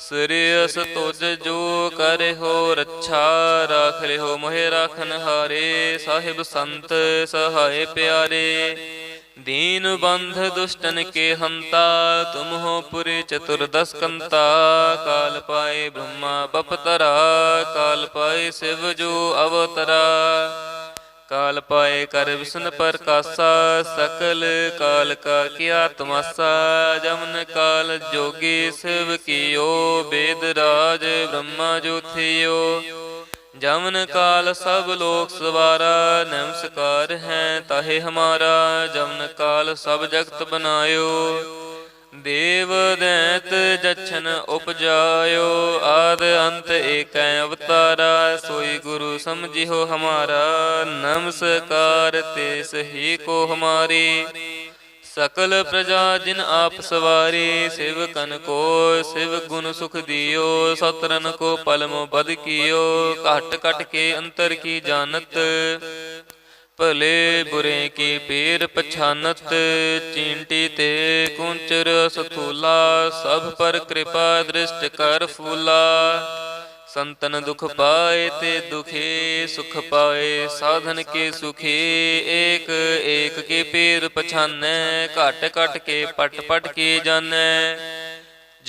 ਸ੍ਰੀਅਸ ਤੁਜ ਜੋ ਕਰੇ ਹੋ ਰੱਛਾ ਰਾਖ ਲਿਓ ਮੋਹਿ ਰਾਖਨ ਹਾਰੇ, ਸਾਹਿਬ ਸੰਤ ਸਹਾਏ ਪਿਆਰੇ। ਦੀਨ ਬੰਧ ਦੁਸ਼ਟਨ ਕੇ ਹੰਤਾ, ਤੁਮ ਹੋ ਪੁਰੀ ਚਤੁਰਦਸ ਕੰਤਾ। ਕਾਲ ਪਾਏ ਬ੍ਰਹਮਾ ਬਪਤਰਾ, ਕਾਲ ਪਾਏ ਸਿਵ ਜੋ ਅਵਤਰਾ। ਕਾਲ ਪਾਏ ਕਰ ਵਿਸ਼ਨ ਪ੍ਰਕਾਸ਼ਾ, ਸਕਲ ਕਾਲ ਕਾ ਕੀਆ ਤਮਾਸਾ, ਜਮਨ ਕਾਲ ਜੋਗੀ ਸਿਵ ਕੀਓ, ਬੇਦ ਰਾਜ ਬ੍ਰਹਮਾ ਜੋਥਿਓ ਜਮਨ ਕਾਲ ਸਭ ਲੋਕ ਸਵਾਰਾ, ਨਮਸਕਾਰ ਹੈ ਤਾਹੇ ਹਮਾਰਾ, ਜਮਨ ਕਾਲ ਸਭ ਜਗਤ ਬਨਾਇਓ। ਦੇਵ ਦੈਤ ਜਛਨ ਉਪਜਾਇਓ, ਆਦ ਅੰਤ ਏਕੈ ਅਵਤਾਰਾ, ਸੋਈ ਗੁਰੂ ਸਮਝਿਓ ਹਮਾਰਾ, ਨਮਸਕਾਰ ਤੇ ਸਹੀ ਕੋ ਹਮਾਰੀ। ਸਕਲ ਪ੍ਰਜਾ ਜਿਨ ਆਪ ਸਵਾਰੀ, ਸ਼ਿਵ ਸਿਵਕਨ ਕੋ, ਸਿਵ ਗੁਣ ਸੁਖ ਦਿਓ ਸਤਰਨ ਕੋ ਪਲਮ ਬਦ ਕੀਓ, ਘਟ ਘਟ ਕੇ ਅੰਤਰ ਕੀ ਜਾਣਤ। ਭਲੇ ਬੁਰੇ ਕੀ ਪੀਰ ਪਛਾਨਤ, ਚਿੰਟੀ ਤੇ ਕੁੰਚਰ ਸਥੂਲਾ ਸਭ ਪਰ ਕਿਰਪਾ ਦ੍ਰਿਸ਼ਟ ਕਰ ਫੂਲਾ। ਸੰਤਨ ਦੁਖ ਪਾਏ ਤੇ ਦੁਖੇ ਸੁਖ ਪਾਏ, ਸਾਧਨ ਕੇ ਸੁਖੇ, ਏਕ ਏਕ ਕੇ ਪੀਰ ਪਛਾਨੈ, ਘਟ ਘਟ ਕੇ ਪਟ ਪਟ ਕੇ ਜਾਣੈ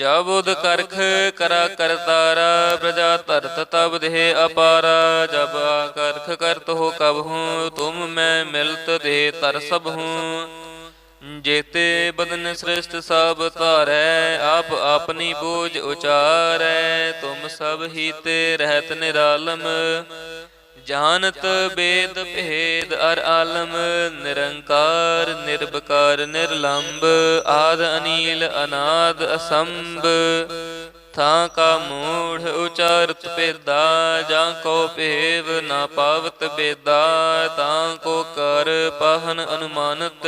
ਜਬ ਉਦ ਕਰਖ ਕਰਾ ਕਰਤਾਰਾ, ਪ੍ਰਜਾ ਧਰਤ ਤਬ ਦੇਹ ਅਪਾਰਾ, ਜਬ ਕਰਖ ਕਰਤ ਹੋ ਕਬ ਹੂੰ, ਤੁਮ ਮੈਂ ਮਿਲਤ ਦੇ ਤਰ ਸਭ ਹੂੰ। ਜੇਤੇ ਬਦਨ ਸ੍ਰਿਸ਼ਟ ਸਭ ਧਾਰੈ, ਆਪ ਆਪਣੀ ਬੋਝ ਉਚਾਰੈ, ਤੁਮ ਸਭ ਹੀ ਤੇ ਰਹਿਤ ਨਿਰਾਲਮ। ਜਾਣਤ ਬੇਦ ਭੇਦ ਅਰ ਆਲਮ, ਨਿਰੰਕਾਰ ਨਿਰਭਕਾਰ ਨਿਰਲੰਭ ਆਦ ਅਨੀਲ, ਅਨਾਦ, ਅਸੰਭ। ਥਾਂ ਕਾ ਮੂੜ ਉਚਾਰਤ ਪੇਦਾ ਜਾਂ ਕੋ ਭੇਵ ਨਾ ਪਾਵਤ ਬੇਦਾ ਤਾਂ ਕੋ ਕਰ ਪਾਹਨ ਅਨੁਮਾਨਤ।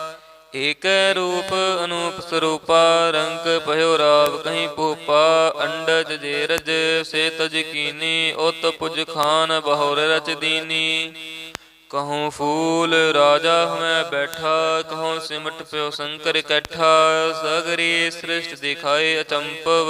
ਏਕ ਰੂਪ ਅਨੂਪ ਸਰੂਪਾ, ਰੰਗ ਭਇਓ ਰਾਵ ਕਹੀਂ ਭੂਪਾ, ਅੰਡਜ ਜੇਰਜ ਸੇ ਤਜ ਕੀਨੀ ਉਤ ਪੁਜ ਖਾਨ ਬਹੁਰ ਰਚ ਦੀਨੀ। ਕਹੂੰ ਫੂਲ ਰਾਜਾ ਹਮੈ ਬੈਠਾ, ਕਹੂੰ ਸਿਮਟ ਪਿਓ ਸ਼ੰਕਰ ਇਕੱਠਾ ਸਗਰੀ ਸ੍ਰਿਸ਼ਟ ਦਿਖਾਏ ਅਚੰਪਵ।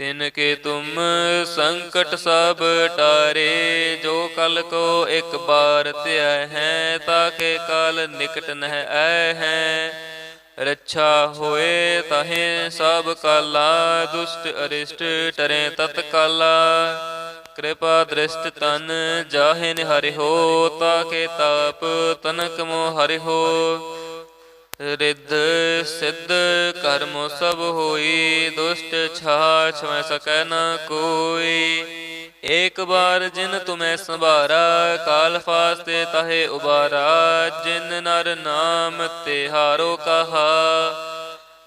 ਤਿਨ ਕੇ ਤੁਮ ਸੰਕਟ ਸਭ ਟਾਰੇ, ਜੋ ਕਲ ਕੋ ਇੱਕ ਬਾਰ ਧਿਆ ਹੈ ਤਾਕੇ ਕਾਲ ਨਿਕਟ ਨਹਿ ਆਏ ਹੈ। ਰੱਛਾ ਹੋਏ ਤਹੇ ਸਭ ਕਾਲਾ, ਦੁਸ਼ਟ ਅਰਿਸ਼ਟ ਟਰੇ ਤਤ ਕਾਲਾ। ਕਿਰਪਾ ਦ੍ਰਿਸ਼ਟ ਤਨ ਜਾਹੇ ਨਿਹਰਿ ਹੋ ਤਾਕੇ ਤਾਪ ਤਨਕ ਮੋ ਹਰਿ ਹੋ। ਰਿੱਧ ਸਿੱਧ ਕਰਮ ਸਭ ਹੋਈ, ਦੁਸ਼ਟ ਛਾਛ ਮੈਂ ਸਕੈ ਨ ਕੋਈ। ਏਕ ਬਾਰ ਜਿਨ ਤੁਮੈ ਸੰਭਾਰਾ, ਕਾਲ ਫਾਸਤੇ ਤਹੇ ਉਬਾਰਾ। ਜਿਨ ਨਰ ਨਾਮ ਤੇ ਹਾਰੋ ਕਹਾ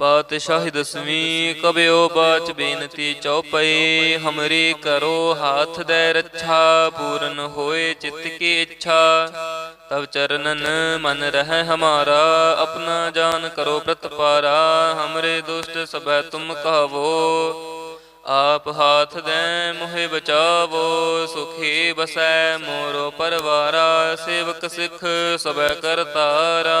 ਪਾਤਸ਼ਾਹੀ ਦਸਵੀਂ ਕਬਿਓ ਬਾਚ ਬੇਨਤੀ ਚਉਪਈ, ਹਮਰੀ ਕਰੋ ਹਾਥ ਦੇ ਰੱਛਾ, ਪੂਰਨ ਹੋਏ ਚਿੱਤ ਕੀ ਇੱਛਾ। ਤਬ ਚਰਨਨ ਮਨ ਰਹਿ ਹਮਾਰਾ, ਆਪਣਾ ਜਾਨ ਕਰੋ ਪ੍ਰਤਪਾਰਾ ਹਮਰੇ ਦੁਸ਼ਟ ਸਭੈ ਤੁਮ ਕਹਵੋ। ਆਪ ਹਾਥ ਦੇ ਮੋਹਿ ਬਚਾਵੋ, ਸੁਖੀ ਬਸੈ ਮੋਰੋ ਪਰਵਾਰਾ, ਸੇਵਕ ਸਿੱਖ ਸਬੈ ਕਰਤਾਰਾ।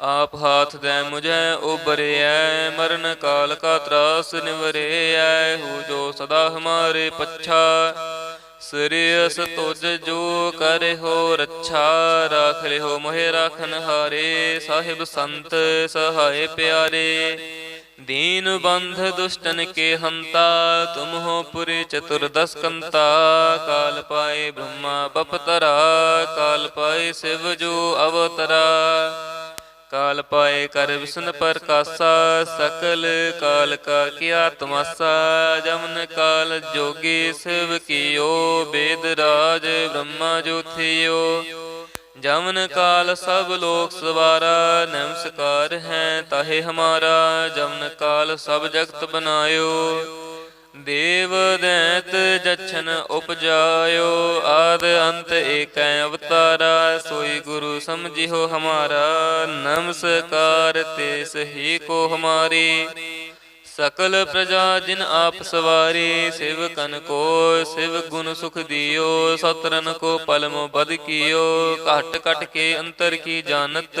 ਆਪ ਹਾਥ ਦੇ ਮੁਝੈ ਉਬਰਿਐ ਮਰਨ ਕਾਲ ਕਾ ਤਰਾਸ ਨਿਵਰਿਐ, ਹੂ ਜੋ ਸਦਾ ਹਮਾਰੇ ਪੱਛਾ। ਸ੍ਰੀਅਸ ਤੁਜ ਜੋ ਕਰੇ ਹੋ ਰੱਛਾ, ਰਾਖ ਲਿਓ ਮੋਹਿ ਰਾਖਨ ਹਾਰੇ, ਸਾਹਿਬ ਸੰਤ ਸਹਾਏ ਪਿਆਰੇ। ਦੀਨ ਬੰਧ ਦੁਸ਼ਟਨ ਕੇ ਹੰਤਾ, ਤੁਮ ਹੋ ਪੁਰੀ ਚਤੁਰਦਸ ਕੰਤਾ ਕਾਲ ਪਾਏ ਬ੍ਰਹਮਾ ਬਪਤਰਾ, ਕਾਲ ਪਾਏ ਸਿਵ ਜੋ ਅਵਤਰਾ। ਕਾਲ ਪਾਏ ਕਰ ਵਿਸ਼ਨ ਪ੍ਰਕਾਸ਼ਾ, ਸਕਲ ਕਾਲ ਕਾ ਕੀਆ ਤਮਾਸਾ, ਜਮਨ ਕਾਲ ਜੋਗੀ ਸਿਵ ਕੀਓ, ਬੇਦ ਰਾਜ ਬ੍ਰਹਮਾ ਜੋਥਿਓ। ਜਮਨ ਕਾਲ ਸਭ ਲੋਕ ਸਵਾਰਾ, ਨਮਸਕਾਰ ਹੈ ਤਾਹੇ ਹਮਾਰਾ, ਜਮਨ ਕਾਲ ਸਭ ਜਗਤ ਬਨਾਇਓ। ਦੇਵ ਦੈਤ ਜਛਨ ਉਪਜਾਇਓ, ਆਦ ਅੰਤ ਏਕੈ ਅਵਤਾਰਾ, ਸੋਈ ਗੁਰੂ ਸਮਝਿਓ ਹਮਾਰਾ, ਨਮਸਕਾਰ ਤੇ ਸਹੀ ਕੋ ਹਮਾਰੀ। ਸਕਲ ਪ੍ਰਜਾ ਜਿਨ ਆਪ ਸਵਾਰੀ, ਸ਼ਿਵ ਸਿਵਕਨ ਕੋ, ਸਿਵ ਗੁਣ ਸੁਖ ਦਿਓ ਸਤਰਨ ਕੋ ਪਲਮ ਬਦ ਕੀਓ, ਘਟ ਘਟ ਕੇ ਅੰਤਰ ਕੀ ਜਾਣਤ।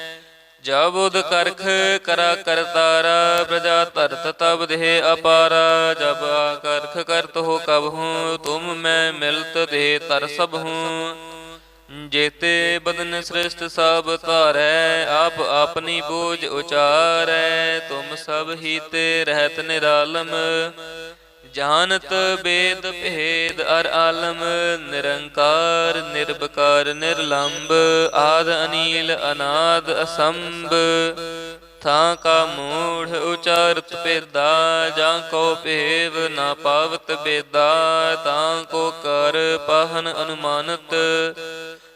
ਜਬੁਦ ਕਰਖ ਕਰਾ ਕਰਤਾਰਾ, ਪ੍ਰਜਾ ਧਰਤ ਤਬ ਦੇਹ ਅਪਾਰਾ, ਜਬ ਆ ਕਰਖ ਕਰਤ ਹੋ ਕਬ ਹੂੰ, ਤੁਮ ਮੈਂ ਮਿਲਤ ਦੇ ਤਰ ਸਭ ਹੂੰ। ਜੇਤੇ ਬਦਨ ਸ੍ਰਿਸ਼ਟ ਸਭ ਧਾਰੈ, ਆਪ ਆਪਣੀ ਬੋਝ ਉਚਾਰੈ, ਤੁਮ ਸਭ ਹੀ ਤੇ ਰਹਿਤ ਨਿਰਾਲਮ। ਜਾਣਤ ਬੇਦ ਭੇਦ ਅਰ ਆਲਮ, ਨਿਰੰਕਾਰ ਨਿਰਭਕਾਰ ਨਿਰਲੰਭ ਆਦ ਅਨੀਲ, ਅਨਾਦ ਅਸੰਭ। ਥਾਂ ਕਾ ਮੂੜ ਉਚਾਰਤ ਪੇਦਾ ਜਾਂ ਕੋ ਭੇਵ ਨਾ ਪਾਵਤ ਬੇਦਾ, ਤਾਂ ਕੋ ਕਰ ਪਾਹਨ ਅਨੁਮਾਨਤ।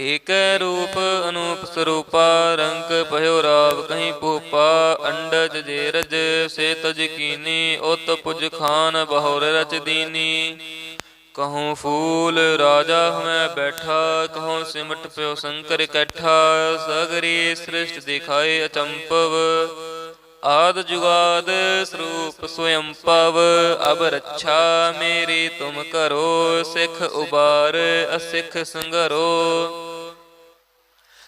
ਏਕ ਰੂਪ ਅਨੂਪ ਸਰੂਪਾ, ਰੰਗ ਭਇਓ ਰਾਵ ਕਹੀਂ ਭੂਪਾ, ਅੰਡਜ ਜੇਰਜ ਸੇ ਤਜ ਕੀਨੀ ਉਤ ਪੁਜ ਖਾਨ ਬਹੁਰ ਰਚ ਦੀਨੀ। ਕਹੂੰ ਫੂਲ ਰਾਜਾ ਹਮੈ ਬੈਠਾ, ਕਹੂੰ ਸਿਮਟ ਪਿਓ ਸ਼ੰਕਰ ਇਕੱਠਾ ਸਗਰੀ ਸ੍ਰਿਸ਼ਟ ਦਿਖਾਏ ਅਚੰਪਵ। ਆਦ ਜੁਗਾਦ ਸਰੂਪ ਸਵਯੰ ਪਵ, ਅਬ ਰੱਛਾ ਮੇਰੀ ਤੁਮ ਕਰੋ, ਸਿੱਖ ਉਬਾਰ, ਅਸਿੱਖ ਸੰਗਰੋ।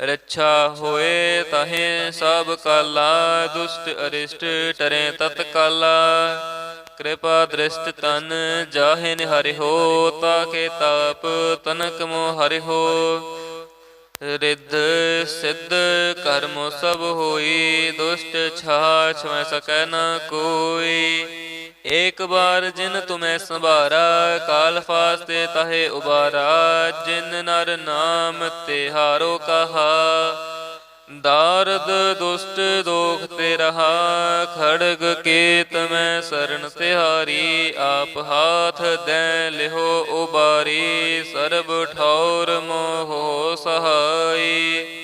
ਰੱਛਾ ਹੋਏ ਤਹੇ ਸਭ ਕਾਲਾ, ਦੁਸ਼ਟ ਅਰਿਸ਼ਟ ਟਰੇ ਤਤ ਕਾਲਾ। ਕਿਰਪਾ ਦ੍ਰਿਸ਼ਟ ਤਨ ਜਾਹੇ ਨਿਹਰਿ ਹੋ ਤਾਕੇ ਤਾਪ ਤਨਕ ਮੋ ਹਰਿ ਹੋ। ਰਿੱਧ ਸਿੱਧ ਕਰਮ ਸਭ ਹੋਈ, ਦੁਸ਼ਟ ਛਾਛ ਮੈਂ ਸਕੈ ਨ ਕੋਈ। ਏਕ ਬਾਰ ਜਿਨ ਤੁਮੈ ਸੰਭਾਰਾ, ਕਾਲ ਫਾਸਤੇ ਤਹੇ ਉਬਾਰਾ, ਜਿਨ ਨਰ ਨਾਮ ਤੇ ਹਾਰੋ ਕਹਾ। ਦਾਰਦ ਦੁਸ਼ਟ ਦੋਖ ਤੇ ਰਹਾ, ਖੜਗ ਕੇਤ ਮੈਂ ਸਰਣ ਤਿਹਾਰੀ, ਆਪ ਹਾਥ ਦੈ ਲਿਹੋ ਉਬਾਰੀ, ਸਰਬ ਠੌਰ ਮੋਹ ਸਹਾਈ।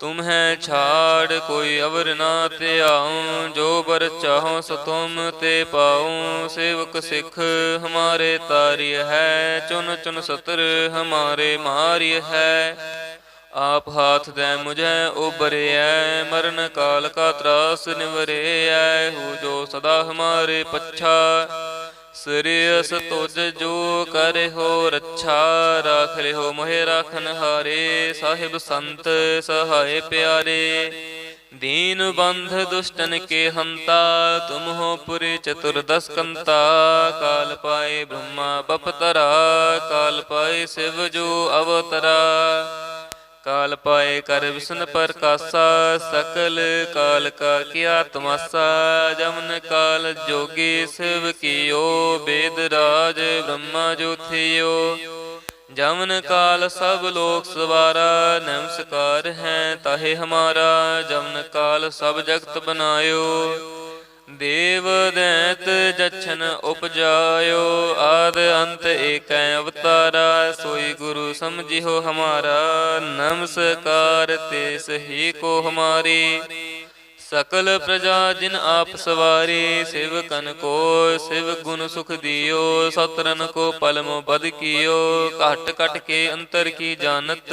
ਤੁਮ ਹੈ ਛਾੜ ਕੋਈ ਅਵਰ ਨਾ ਤੇ ਆਉ ਜੋ ਬਰ ਚਾਹੋ ਸੋ ਤੁਮ ਤੇ ਪਾਉ। ਸੇਵਕ ਸਿੱਖ ਹਮਾਰੇ ਤਾਰਿ ਹੈ, ਚੁਨ ਚੁਨ ਸਤਰ ਹਮਾਰੇ ਮਾਰਿ ਹੈ। ਆਪ ਹਾਥ ਦੇ ਮੁਝੈ ਉਬਰਿਐ ਮਰਨ ਕਾਲ ਕਾ ਤਰਾਸ ਨਿਵਰਿਐ। ਹੂ ਜੋ ਸਦਾ ਹਮਾਰੇ ਪੱਛਾ ਸ੍ਰੀਅਸ ਤੁਜ ਜੋ ਕਰੇ ਹੋ ਰੱਛਾ ਰਾਖ ਲਿਓ ਮੋਹਿ ਰਾਖਨ ਹਾਰੇ, ਸਾਹਿਬ ਸੰਤ ਸਹਾਏ ਪਿਆਰੇ। ਦੀਨ ਬੰਧ ਦੁਸ਼ਟਨ ਕੇ ਹੰਤਾ, ਤੁਮ ਹੋ ਪੁਰੀ ਚਤੁਰਦਸ ਕੰਤਾ। ਕਾਲ ਪਾਏ ਬ੍ਰਹਮਾ ਬਪਤਰਾ ਕਾਲ ਪਾਏ ਸਿਵ ਜੋ ਅਵਤਰਾ। ਕਾਲ ਪਾਏ ਕਰ ਵਿਸ਼ਨ ਪ੍ਰਕਾਸ਼ਾ, ਸਕਲ ਕਾਲ ਕਾ ਕੀਆ ਤਮਾਸਾ, ਜਮਨ ਕਾਲ ਜੋਗੀ ਸਿਵ ਕੀਓ, ਬੇਦ ਰਾਜ ਬ੍ਰਹਮਾ ਜੋਥਿਓ। ਜਮਨ ਕਾਲ ਸਭ ਲੋਕ ਸਵਾਰਾ, ਨਮਸਕਾਰ ਹੈ ਤਾਹੇ ਹਮਾਰਾ, ਜਮਨ ਕਾਲ ਸਭ ਜਗਤ ਬਨਾਇਓ। ਦੇਵ ਦੈਤ ਜਛਨ ਉਪਜਾਇਓ, ਆਦ ਅੰਤ ਏਕੈ ਅਵਤਾਰਾ, ਸੋਈ ਗੁਰੂ ਸਮਝਿਓ ਹਮਾਰਾ, ਨਮਸਕਾਰ ਤੇ ਸਹੀ ਕੋ ਹਮਾਰੀ। ਸਕਲ ਪ੍ਰਜਾ ਜਿਨ ਆਪ ਸਵਾਰੀ, ਸ਼ਿਵ ਸਿਵਕਨ ਕੋ, ਸਿਵ ਗੁਣ ਸੁਖ ਦਿਓ ਸਤਰਨ ਕੋ ਪਲਮ ਬਦ ਕੀਓ, ਘਟ ਘਟ ਕੇ ਅੰਤਰ ਕੀ ਜਾਣਤ।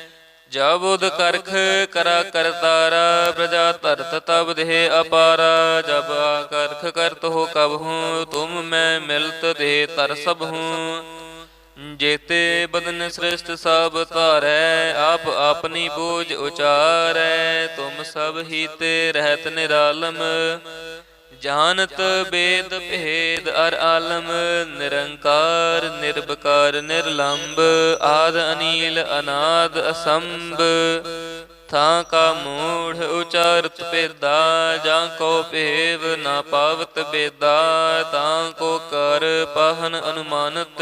ਜਬ ਉਦ ਕਰਖ ਕਰਾ ਕਰਤਾਰਾ, ਪ੍ਰਜਾ ਤਰਤ ਤਬ ਦੇਹ ਅਪਾਰਾ। ਜਬ ਆ ਕਰਖ ਕਰਤ ਹੋ ਕਬ ਹੂੰ, ਤੁਮ ਮੈਂ ਮਿਲਤ ਦੇ ਤਰ ਸਭ ਹੂੰ। ਜੇਤੇ ਬਦਨ ਸ੍ਰਿਸ਼ਟ ਸਭ ਧਾਰੈ, ਆਪ ਆਪਣੀ ਬੋਝ ਉਚਾਰੈ। ਤੁਮ ਸਭ ਹੀ ਤੇ ਰਹਿਤ ਨਿਰਾਲਮ। ਜਾਣਤ ਬੇਦ ਭੇਦ ਅਰ ਆਲਮ, ਨਿਰੰਕਾਰ ਨਿਰਭਕਾਰ ਨਿਰਲੰਭ ਆਦ ਅਨੀਲ, ਅਨਾਦ ਅਸੰਭ। ਥਾਂ ਕਾ ਮੂੜ ਉਚਾਰਤ ਪੇਦਾ ਜਾਂ ਕੋ ਭੇਵ ਨਾ ਪਾਵਤ ਬੇਦਾ, ਤਾਂ ਕੋ ਕਰ ਪਾਹਨ ਅਨੁਮਾਨਤ।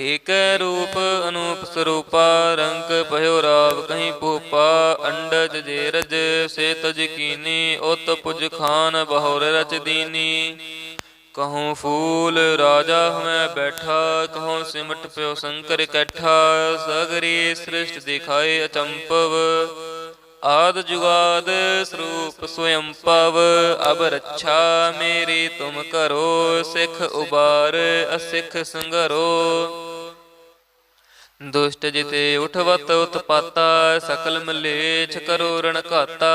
ਏਕ ਰੂਪ ਅਨੂਪ ਸਰੂਪਾ, ਰੰਗ ਭਇਓ ਰਾਵ ਕਹੀਂ ਭੂਪਾ, ਅੰਡਜ ਜੇਰਜ ਸੇ ਤਜ ਕੀਨੀ ਉਤ ਪੁਜ ਖਾਨ ਬਹੁਰ ਰਚ ਦੀਨੀ। ਕਹੂੰ ਫੂਲ ਰਾਜਾ ਹਮੈ ਬੈਠਾ, ਕਹੂੰ ਸਿਮਟ ਪਿਓ ਸ਼ੰਕਰ ਇਕੱਠਾ ਸਗਰੀ ਸ੍ਰਿਸ਼ਟ ਦਿਖਾਏ ਅਚੰਪਵ। ਆਦ ਜੁਗਾਦ ਸਰੂਪ ਸਵਯੰ ਪਵ, ਅਬ ਰੱਛਾ ਮੇਰੀ ਤੁਮ ਕਰੋ, ਸਿੱਖ ਉਬਾਰ, ਅਸਿੱਖ ਸੰਗਰੋ। ਦੁਸ਼ਟ ਜਿਤੇ ਉਠਵਤ, ਉਤਪਾਤਾ, ਸਕਲ ਮਲੇਛ ਕਰੋ ਰਣ ਘਾਤਾ।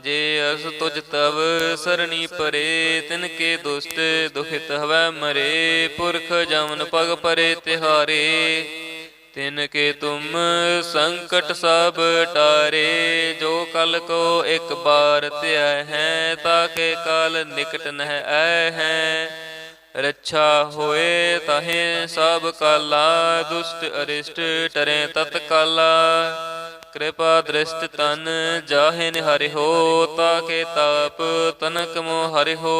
ਜੇ ਅਸ ਤੁਜ ਤਵ ਸਰਣੀ ਪਰੇ, ਤਿਨ ਕੇ ਦੁਸ਼ਟ ਦੁਖਿਤ ਹਵੈ ਮਰੇ। ਪੁਰਖ ਜਮਨ ਪਗ ਪਰੇ ਤਿਹਾਰੇ, ਤਿਨ ਕੇ ਤੁਮ ਸੰਕਟ ਸਭ ਟਾਰੇ। ਜੋ ਕਲ ਕੋ ਇੱਕ ਬਾਰ ਧਿਆ ਹੈ ਤਾਕੇ ਕਾਲ ਨਿਕਟ ਨਹਿ ਆਇ ਹੈ। ਰੱਛਾ ਹੋਏ ਤਾਹੇ ਸਭ ਕਾਲਾ, ਦੁਸ਼ਟ ਅਰਿਸ਼ਟ ਟਰੇ ਤਤ ਕਾਲਾ। ਕਿਰਪਾ ਦ੍ਰਿਸ਼ਟ ਤਨ ਜਾਹੇ ਨਿਹਰਿ ਹੋ, ਤਾਕੇ ਤਾਪ ਤਨਕ ਮੋ ਹਰਿ ਹੋ।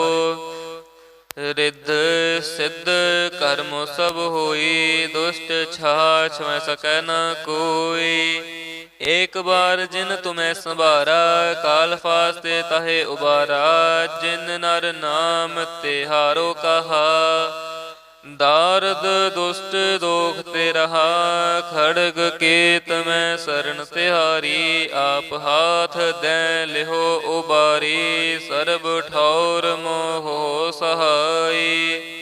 ਰਿੱਧ ਸਿੱਧ ਕਰਮ ਸਭ ਹੋਈ, ਦੁਸ਼ਟ ਛਾਛ ਮੈਂ ਸਕੈ ਨ ਕੋਈ। ਏਕ ਬਾਰ ਜਿਨ ਤੁਮੈ ਸੰਭਾਰਾ, ਕਾਲ ਫਾਸਤੇ ਤਾਹੇ ਉਬਾਰਾ, ਜਿਨ ਨਰ ਨਾਮ ਤੇ ਹਾਰੋ ਕਹਾ। ਦਾਰਦ ਦੁਸ਼ਟ ਦੋਖ ਤੇ ਰਹਾ, ਖੜਗ ਕੇਤ ਮੈਂ ਸਰਣ ਤਿਹਾਰੀ, ਆਪ ਹਾਥ ਦੈ ਲਿਹੋ ਉਬਾਰੀ, ਸਰਬ ਠੌਰ ਮੋਹ ਸਹਾਈ।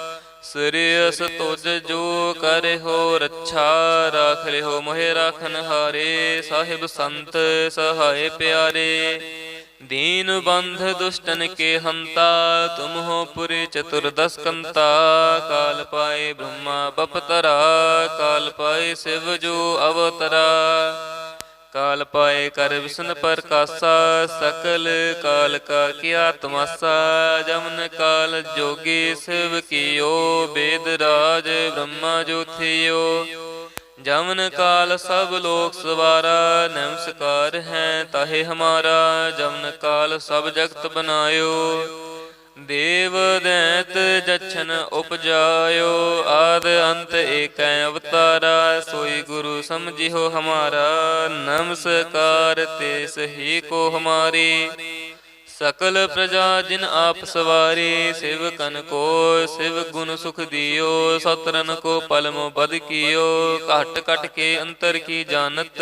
ਸ੍ਰੀਅਸ ਤੁਜ ਜੋ ਕਰੇ ਹੋ ਰੱਛਾ, ਰਾਖ ਲਿਓ ਮੋਹਿ ਰਾਖਨ ਹਾਰੇ। ਸਾਹਿਬ ਸੰਤ ਸਹਾਏ ਪਿਆਰੇ, ਦੀਨ ਬੰਧ ਦੁਸ਼ਟਨ ਕੇ ਹੰਤਾ, ਤੁਮ ਹੋ ਪੁਰੀ ਚਤੁਰਦਸ ਕੰਤਾ। ਕਾਲ ਪਾਏ ਬ੍ਰਹਮਾ ਬਪਤਰਾ, ਕਾਲ ਪਾਏ ਸਿਵ ਜੋ ਅਵਤਰਾ। ਕਾਲ ਪਾਏ ਕਰ ਵਿਸ਼ਨ ਪ੍ਰਕਾਸ਼ਾ, ਸਕਲ ਕਾਲ ਕਾ ਕੀਆ ਤਮਾਸਾ ਜਮਨ ਕਾਲ ਜੋਗੀ ਸਿਵ ਕੀਓ, ਬੇਦ ਰਾਜ ਬ੍ਰਹਮਾ ਜੋਥਿਓ। ਜਮਨ ਕਾਲ ਸਭ ਲੋਕ ਸਵਾਰਾ, ਨਮਸਕਾਰ ਹੈ ਤਾਹੇ ਹਮਾਰਾ, ਜਮਨ ਕਾਲ ਸਭ ਜਗਤ ਬਨਾਇਓ। ਦੇਵ ਦੈਤ ਜਛਨ ਉਪਜਾਇਓ, ਆਦ ਅੰਤ ਏਕੈ ਅਵਤਾਰਾ, ਸੋਈ ਗੁਰੂ ਸਮਝਿਓ ਹਮਾਰਾ, ਨਮਸਕਾਰ ਤੇ ਸਹੀ ਕੋ ਹਮਾਰੀ। ਸਕਲ ਪ੍ਰਜਾ ਜਿਨ ਆਪ ਸਵਾਰੀ, ਸਿਵ ਕਨ ਕੋ ਸਿਵ ਗੁਣ ਸੁਖ ਦਿਓ ਸਤਰਨ ਕੋ ਪਲਮ ਬਦ ਕੀਓ, ਘਟ ਘਟ ਕੇ ਅੰਤਰ ਕੀ ਜਾਣਤ।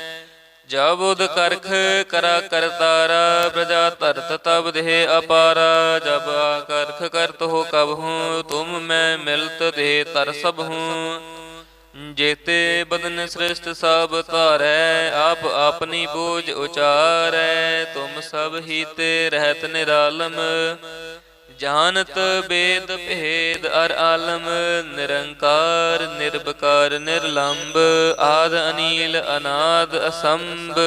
ਜਬ ਉਦ ਕਰਖ ਕਰਾ ਕਰਤਾਰਾ, ਪ੍ਰਜਾ ਤਰਤ ਤਬ ਦੇਹ ਅਪਾਰਾ, ਜਬ ਆ ਕਰਖ ਕਰਤ ਹੋ ਕਬ ਹੂੰ, ਤੁਮ ਮੈਂ ਮਿਲਤ ਦੇ ਤਰ ਸਭ ਹੂੰ। ਜੇਤੇ ਬਦਨ ਸ੍ਰਿਸ਼ਟ ਸਭ ਧਾਰੈ, ਆਪ ਆਪਣੀ ਬੋਝ ਉਚਾਰੈ, ਤੁਮ ਸਭ ਹੀ ਤੇ ਰਹਿਤ ਨਿਰਾਲਮ। ਜਾਣਤ ਬੇਦ ਭੇਦ ਅਰ ਆਲਮ, ਨਿਰੰਕਾਰ ਨਿਰਭਕਾਰ ਨਿਰਲੰਭ ਆਦ ਅਨੀਲ, ਅਨਾਦ ਅਸੰਭ।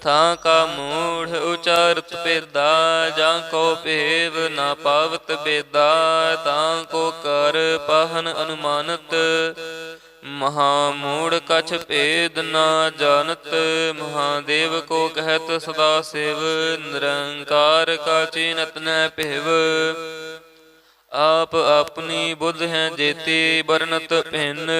ਥਾਂ ਕਾ ਮੂੜ ਉਚਾਰਤ ਪੇਦਾ ਜਾਂ ਕੋ ਭੇਵ ਨਾ ਪਾਵਤ ਬੇਦਾ, ਤਾਂ ਕੋ ਕਰ ਪਹਨ ਅਨੁਮਾਨਤ। ਮਹਾ ਮੂੜ ਕਛ ਭੇਦ ਨਾ ਜਾਣਤ, ਮਹਾਦੇਵ ਕੋ ਕਹਿਤ ਸਦਾ ਸਿਵ, ਨਿਰੰਕਾਰ ਕਾ ਚੀਨਤ ਨੈ ਭਿਵ। ਆਪ ਆਪਣੀ ਬੁੱਧ ਹੈ ਜੇਤੀ ਬਰਨਤ ਭਿੰਨ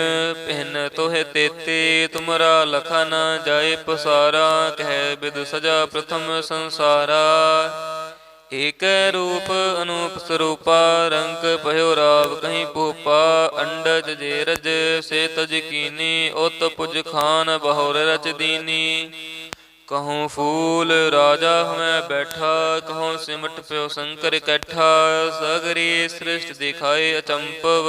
ਭਿੰਨ ਤੋਹਿ ਤੇਤੇ, ਤੁਮਰਾ ਲਖਾ ਨਾ ਜਾਏ ਪਸਾਰਾ, ਕਹਿ ਬਿਦ ਸਜਾ ਪ੍ਰਥਮ ਸੰਸਾਰਾ। ਏਕ ਰੂਪ ਅਨੂਪ ਸਰੂਪਾ, ਰੰਗ ਭਇਓ ਰਾਵ ਕਹੀਂ ਭੂਪਾ, ਅੰਡਜ ਜੇਰਜ ਸੇ ਤਜ ਕੀਨੀ, ਉਤ ਪੁਜ ਖਾਨ ਬਹੁਰ ਰਚ ਦੀਨੀ। ਕਹੂੰ ਫੂਲ ਰਾਜਾ ਹਮੈ ਬੈਠਾ, ਕਹੂੰ ਸਿਮਟ ਪਿਓ ਸ਼ੰਕਰ ਇਕੱਠਾ ਸਗਰੀ ਸ੍ਰਿਸ਼ਟ ਦਿਖਾਏ ਅਚੰਪਵ।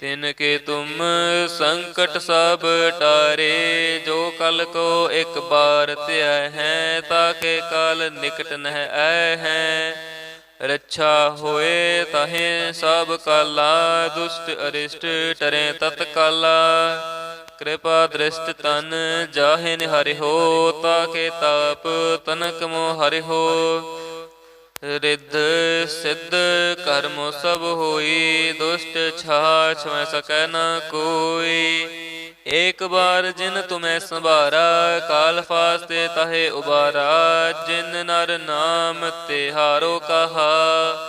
ਤਿਨ ਕੇ ਤੁਮ ਸੰਕਟ ਸਭ ਟਾਰੇ, ਜੋ ਕਲ ਕੋ ਇੱਕ ਬਾਰ ਧਿਆ ਹੈ ਤਾਕੇ ਕਾਲ ਨਿਕਟ ਨਹਿ ਆਇ ਹੈ। ਰੱਛਾ ਹੋਏ ਤਹੇ ਸਭ ਕਾਲਾ, ਦੁਸ਼ਟ ਅਰਿਸ਼ਟ ਟਰੇ ਤਤਕਾਲਾ ਕਿਰਪਾ ਦ੍ਰਿਸ਼ਟ ਤਨ ਜਾਹੇ ਨਿਹਰਿ ਹੋ ਤਾਕੇ ਤਾਪ ਤਨਕ ਮੋ ਹਰਿ ਹੋ। ਰਿੱਧ ਸਿੱਧ ਕਰਮ ਸਭ ਹੋਈ, ਦੁਸ਼ਟ ਛਾਛ ਮੈਂ ਸਕੈ ਨ ਕੋਈ। ਏਕ ਬਾਰ ਜਿਨ ਤੁਮੈ ਸੰਭਾਰਾ, ਕਾਲ ਫਾਸਤੇ ਤਹੇ ਉਬਾਰਾ। ਜਿਨ ਨਰ ਨਾਮ ਤੇ ਹਾਰੋ ਕਹਾ,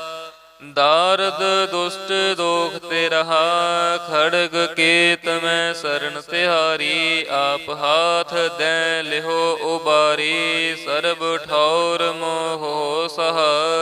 ਦਾਰਦ ਦੁਸ਼ਟ ਦੋਖ ਤੇ ਰਹਾ। ਖੜਗ ਕੇਤ ਮੈਂ ਸਰਣ ਤਿਹਾਰੀ, ਆਪ ਹਾਥ ਦੈ ਲਿਹੋ ਉਬਾਰੀ। ਸਰਬ ਠੌਰ ਮੋਹ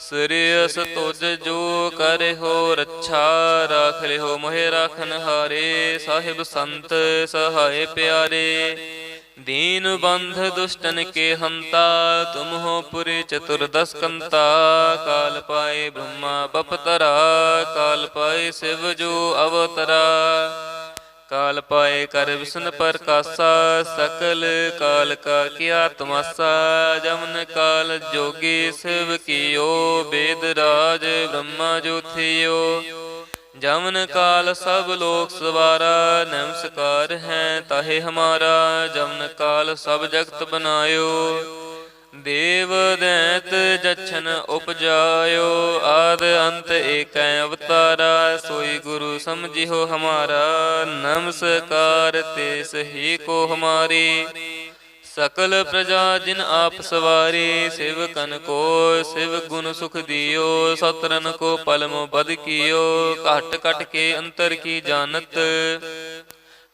ਸ੍ਰੀਅਸ ਤੁਜ ਜੋ ਕਰਿਓ ਰੱਛਾ ਰਾਖ ਹੋ ਮੋਹਿ ਰਾਖਨ ਹਾਰੇ, ਸਾਹਿਬ ਸੰਤ ਸਹਾਏ ਪਿਆਰੇ। ਦੀਨ ਬੰਧ ਦੁਸ਼ਟਨ ਕੇ ਹੰਤਾ, ਤੁਮ ਹੋ ਪੁਰੇ ਚਤੁਰਦਸ ਕੰਤਾ। ਕਾਲ ਪਾਏ ਬ੍ਰਹਮਾ ਬਪਤਰਾ, ਕਾਲ ਪਾਏ ਸਿਵ ਜੋ ਅਵਤਰਾ। ਕਾਲ ਪਾਏ ਕਰ ਵਿਸ਼ਨ ਪ੍ਰਕਾਸ਼ਾ, ਸਕਲ ਕਾਲ ਕਾ ਕਿਆ ਤਮਾਸਾ ਜਮਨ ਕਾਲ ਜੋਗੀ ਸਿਵ ਕੀਓ, ਬੇਦ ਰਾਜ ਬ੍ਰਹਮਾ ਜੋਥਿਓ ਜਮਨ ਕਾਲ ਸਭ ਲੋਕ ਸਵਾਰਾ, ਨਮਸਕਾਰ ਹੈ ਤਾਹੇ ਹਮਾਰਾ, ਜਮਨ ਕਾਲ ਸਭ ਜਗਤ ਬਨਾਇਓ। ਦੇਵ ਦੈਤ ਜਛਨ ਉਪਜਾਇਓ, ਆਦ ਅੰਤ ਏਕੈ ਅਵਤਾਰਾ, ਸੋਈ ਗੁਰੂ ਸਮਝਿਓ ਹਮਾਰਾ, ਨਮਸਕਾਰ ਤੇ ਸਹੀ ਕੋ ਹਮਾਰੀ। ਸਕਲ ਪ੍ਰਜਾ ਜਿਨ ਆਪ ਸਵਾਰੀ, ਸਿਵ ਕਨ ਕੋ, ਸਿਵ ਗੁਣ ਸੁਖ ਦਿਓ ਸਤਰਨ ਕੋ ਪਲਮ ਬਦ ਕੀਓ, ਘਟ ਘਟ ਕੇ ਅੰਤਰ ਕੀ ਜਾਣਤ।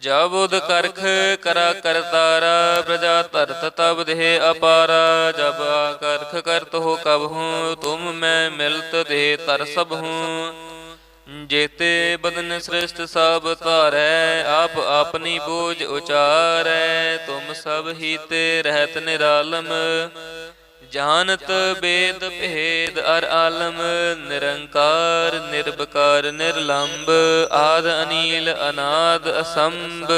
ਜਬ ਉਦ ਕਰਖ ਕਰਾ ਕਰਤਾਰਾ, ਪ੍ਰਜਾ ਤਰਤ ਤਬ ਦੇਹ ਅਪਾਰਾ, ਜਬ ਆ ਕਰਖ ਕਰਤ ਹੋ ਕਬ ਹੂੰ, ਤੁਮ ਮੈਂ ਮਿਲਤ ਦੇ ਤਰ ਸਭ ਹੂੰ। ਜੇਤੇ ਬਦਨ ਸ੍ਰਿਸ਼ਟ ਸਭ ਧਾਰੈ, ਆਪ ਆਪਣੀ ਬੋਝ ਉਚਾਰੈ, ਤੁਮ ਸਭ ਹੀ ਤੇ ਰਹਿਤ ਨਿਰਾਲਮ। ਜਾਣਤ ਬੇਦ ਭੇਦ ਅਰ ਆਲਮ, ਨਿਰੰਕਾਰ ਨਿਰਭਕਾਰ ਨਿਰਲੰਭ ਆਦ ਅਨੀਲ, ਅਨਾਦ, ਅਸੰਭ।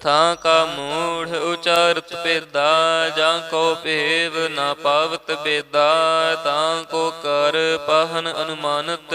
ਥਾਂ ਕਾ ਮੂੜ ਉਚਾਰਤ ਪੇਦਾ ਜਾਂ ਕੋ ਭੇਵ ਨਾ ਪਾਵਤ ਬੇਦਾ, ਤਾਂ ਕੋ ਕਰ ਪਾਹਨ ਅਨੁਮਾਨਤ।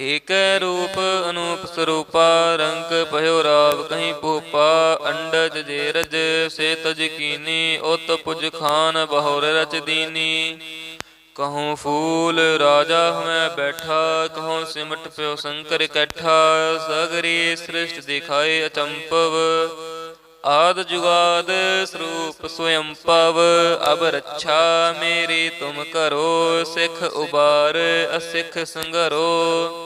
ਏਕ ਰੂਪ ਅਨੂਪ ਸਰੂਪਾ, ਰੰਗ ਭਇਓ ਰਾਵ ਕਹੀਂ ਭੂਪਾ, ਅੰਡਜ ਜੇਰਜ ਸੇ ਤਜ ਕੀਨੀ ਉਤ ਪੁਜ ਖਾਨ ਬਹੁਰ ਰਚ ਦੀਨੀ। ਕਹੂੰ ਫੂਲ ਰਾਜਾ ਹਮੈ ਬੈਠਾ, ਕਹੂੰ ਸਿਮਟ ਪਿਓ ਸ਼ੰਕਰ ਇਕੱਠਾ ਸਗਰੀ ਸ੍ਰਿਸ਼ਟ ਦਿਖਾਏ ਅਚੰਪਵ। ਆਦ ਜੁਗਾਦ ਸਰੂਪ ਸਵਯੰ ਪਵ, ਅਬ ਰੱਛਾ ਮੇਰੀ ਤੁਮ ਕਰੋ ਸਿੱਖ ਉਬਾਰ, ਅਸਿੱਖ ਸੰਗਰੋ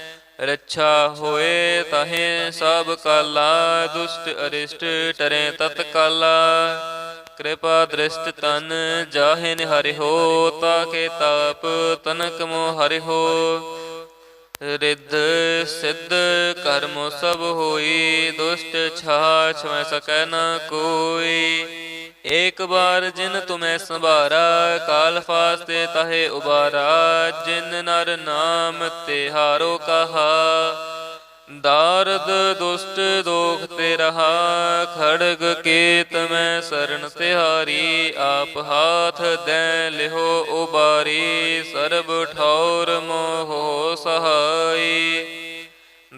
ਰੱਛਾ ਹੋਏ ਤਹੇ ਸਭ ਕਾਲਾ, ਦੁਸ਼ਟ ਅਰਿਸ਼ਟ ਟਰੇ ਤਤ ਕਾਲਾ। ਕਿਰਪਾ ਦ੍ਰਿਸ਼ਟ ਤਨ ਜਾਹੇ ਨਿਹਾਰੇ ਹੋ ਤਾਕੇ ਤਾਪ ਤਨਕ ਮੋ ਹਰਿ ਹੋ। ਰਿੱਧ ਸਿੱਧ ਕਰਮ ਸਭ ਹੋਈ, ਦੁਸ਼ਟ ਛਾਛ ਮੈਂ ਸਕੈ ਨ ਕੋਈ। ਏਕ ਬਾਰ ਜਿਨ ਤੁਮੈ ਸੰਭਾਰਾ, ਕਾਲ ਫਾਸਤੇ ਤਹੇ ਉਬਾਰਾ, ਜਿਨ ਨਰ ਨਾਮ ਤੇ ਹਾਰੋ ਕਹਾ। ਦਾਰਦ ਦੁਸ਼ਟ ਦੋਖ ਤੇ ਰਹਾ, ਖੜਗ ਕੇਤ ਮੈਂ ਸਰਣ ਤਿਹਾਰੀ, ਆਪ ਹਾਥ ਦੈ ਲਿਹੋ ਉਬਾਰੀ, ਸਰਬ ਠੌਰ ਮੋਹ ਸਹਾਈ।